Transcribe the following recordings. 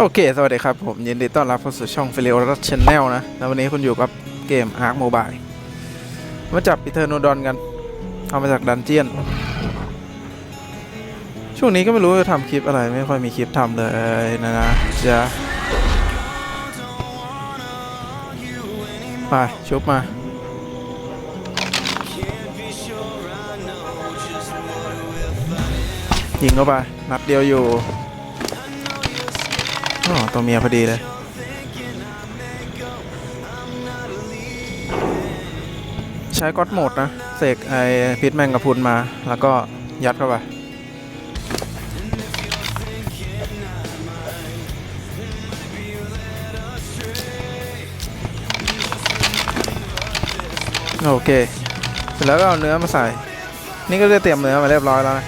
โอเค สวัสดีครับ ผมยินดีต้อนรับเข้าสู่ช่องฟิลิโอรัชแนลนะ แล้ววันนี้คุณอยู่กับเกม Ark Mobile มาจับอีเทอร์โนดอนกัน เอามาจากดันเจียน ช่วงนี้ก็ไม่รู้จะทำคลิปอะไร ไม่ค่อยมีคลิปทำเลยนะนะจะไป ชุบมา ยิงเข้าไป นัดเดียวอยู่ อ๋อตัวเมียพอดีเลยใช้ก๊อตโหมดนะ เสกไอพิษแมงกะพุนมา แล้วก็ยัดเข้าไปโอเค เสร็จแล้วก็เอาเนื้อมาใส่ นี่ก็ได้เตรียมเนื้อมาเรียบร้อยแล้วนะ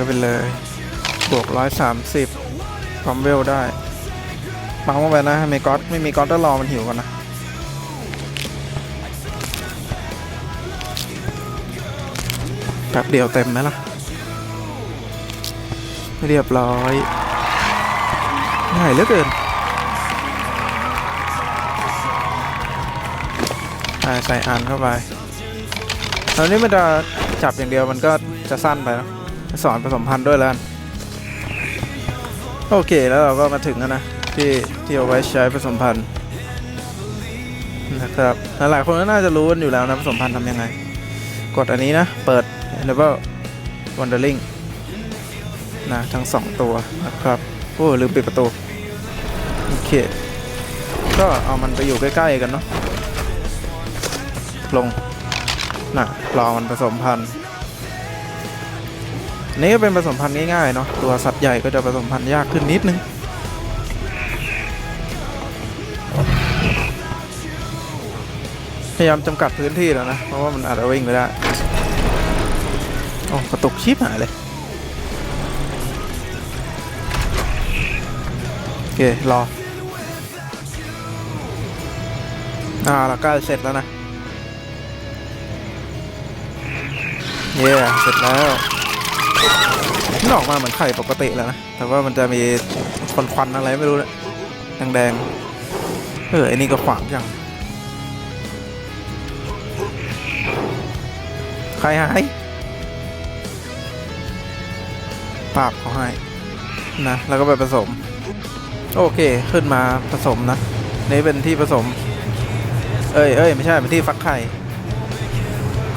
ก็ไปเลย บวกร้อยสามสิบความเวลได้ปังลงไปนะไม่ก๊อตไม่มีก๊อตต้องรอมันหิวก่อนนะแป๊บเดียวเต็มไหมล่ะ เรียบร้อยง่ายเหลือเกินใส่อันเข้าไปตอนนี้มันจะจับอย่างเดียวมันก็จะสั้นไปเนอะ สอนผสมพันธุ์ด้วยแล้วโอเคแล้วเราก็มาถึงแล้วนะที่ที่เอาไว้ใช้ผสมพันธุ์นะครับหลายคนก็น่าจะรู้กันอยู่แล้วนะผสมพันธุ์ทำยังไง กดอันนี้นะ เปิด enable wandering นะทั้งสองตัวนะครับโอ้ลืมปิดประตู โอเค ก็เอามันไปอยู่ใกล้ ๆ กันเนาะลงนะรอมันผสมพันธุ์ นี่ก็เป็นผสมพันธุ์ง่ายๆเนาะตัวสัตว์ใหญ่ก็จะผสมพันธุ์ยากขึ้นนิดนึงพยายามจำกัดพื้นที่แล้วนะ เพราะว่ามันอาจจะวิ่งไม่ได้โอ้กระตุกชิบหายเลยโอเค รอ อ่าเราใกล้เสร็จแล้วนะ เย้ เสร็จแล้ว นออกมาเหมือนไข่ปกติแล้วนะ แต่ว่ามันจะมีควันควันๆอะไรไม่รู้เนี่ยแดงๆเออไอ้นี่ก็ขวางจัง ใครหายปราบเขาให้ นะ แล้วก็ไปผสม โอเค ขึ้นมาผสมนะ นี่เป็นที่ผสม เอ้ยเอ้ยไม่ใช่ เป็นที่ฟักไข่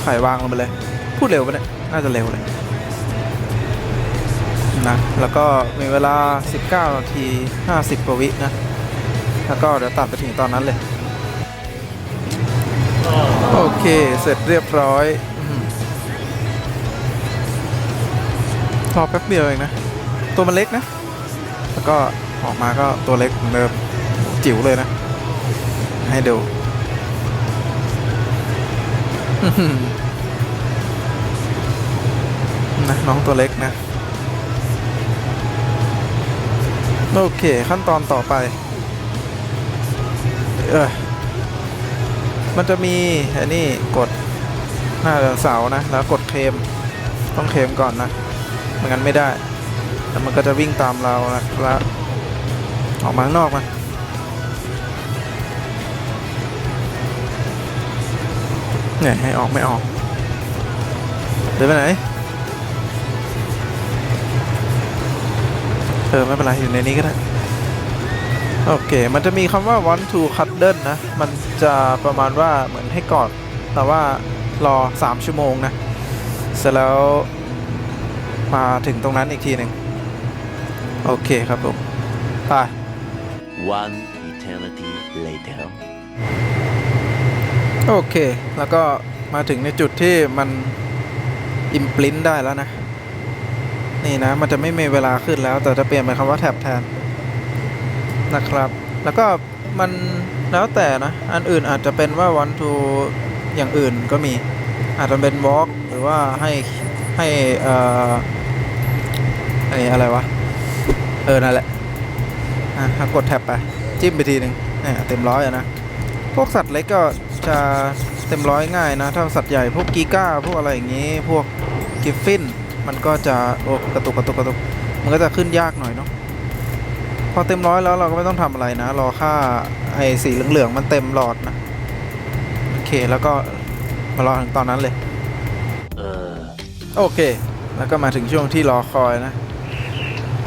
ไข่วางลงไปเลย พูดเร็วปะเนี่ย น่าจะเร็วเลย นะแล้วก็มีเวลา 19 นาที 50กว่าวินะ แล้วก็เดี๋ยวตัดไปถึงตอนนั้นเลย โอเค เสร็จเรียบร้อยรอแป๊บเดียวเองนะ ตัวมันเล็กนะ แล้วก็ออกมาก็ตัวเล็กเหมือนเดิมจิ๋วเลยนะ ให้ดูนะน้องตัวเล็กนะ โอเคขั้นตอนต่อไป เออมันจะมีอันนี้กดหน้าเสานะ แล้วกดเคมต้องเคมก่อนนะไม่งั้นไม่ได้ แล้วมันก็จะวิ่งตามเรานะครับออกมาข้างนอกมาเนี่ยให้ออกไม่ออกเดินไปไหน เออ ไม่เป็นไร อยู่ในนี้ก็ได้ โอเค มันจะมีคำว่า want to cuddle นะ มันจะประมาณว่าเหมือนให้กอด แต่ว่ารอ 3 ชั่วโมงนะ เสร็จแล้วมาถึงตรงนั้นอีกทีหนึ่งโอเคครับผม ไป One eternity later. โอเค แล้วก็มาถึงในจุดที่มันอิมพลินได้แล้วนะ นี่นะมันจะไม่มีเวลาขึ้นแล้ว แต่จะเปลี่ยนเป็นคำว่าแท็บแทนนะครับ แล้วก็มันแล้วแต่นะ อันอื่นอาจจะเป็นว่า want to อย่างอื่นก็มี อาจจะเป็น walk หรือว่าให้ให้เอ่อไออะไรวะ เออ นั่นแหละ อะกดแท็บไป จิ้มไปทีหนึ่งเนี่ยเต็มร้อยนะ พวกสัตว์เล็กก็จะเต็มร้อยง่ายนะ ถ้าสัตว์ใหญ่พวกกีก้า พวกอะไรอย่างงี้ พวกกิฟฟิน มันก็จะโอ้กระตุกกระตุกกระตุกมันก็จะขึ้นยากหน่อยเนาะพอเต็มร้อยแล้วเราก็ไม่ต้องทำอะไรนะ รอค่าไอ้สีเหลืองๆมันเต็มหลอดนะ โอเคแล้วก็มารอถึงตอนนั้นเลย Uh. โอเค แล้วก็มาถึงช่วงที่รอคอยนะ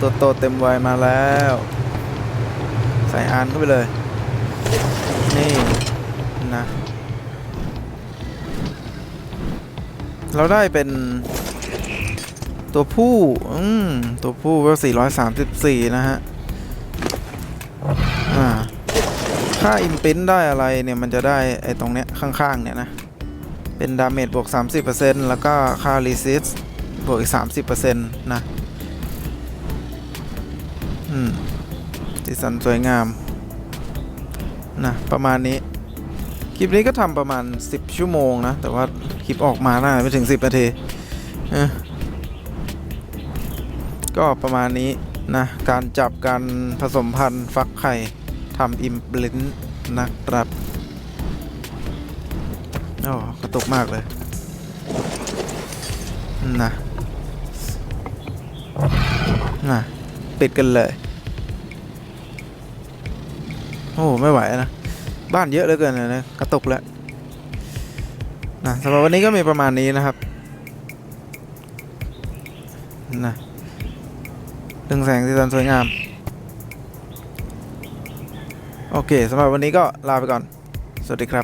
ตัวโตเต็มวัยมาแล้ว ใส่อานเข้าไปเลย นี่นะ เราได้เป็น ตัวผู้อืมตัวผู้ก็434นะฮะอ่าค่าอิมพินได้อะไรเนี่ยมันจะได้ไอ้ตรงเนี้ยข้างๆเนี่ยนะ เป็นดาเมจบวก 30%แล้วก็ค่ารีซิสบวกอีก 30%นะ อืมสีสันสวยงาม นะ ประมาณนี้ คลิปนี้ก็ทำประมาณ 10 ชั่วโมงนะ แต่ว่าคลิปออกมาน่าไม่ถึง 10นาทีอ ก็ประมาณนี้นะ การจับการผสมพันธุ์ฟักไข่ทำอิมพลินนะครับโอ้กระตุกมากเลย นะนะปิดกันเลย โอ้ไม่ไหวนะ บ้านเยอะเหลือเกินเลยนะกระตุกแล้วนะสำหรับวันนี้ก็มีประมาณนี้นะครับนะ เรื่องแสงสีสันสวยงาม โอเคสำหรับวันนี้ก็ลาไปก่อน สวัสดีครับ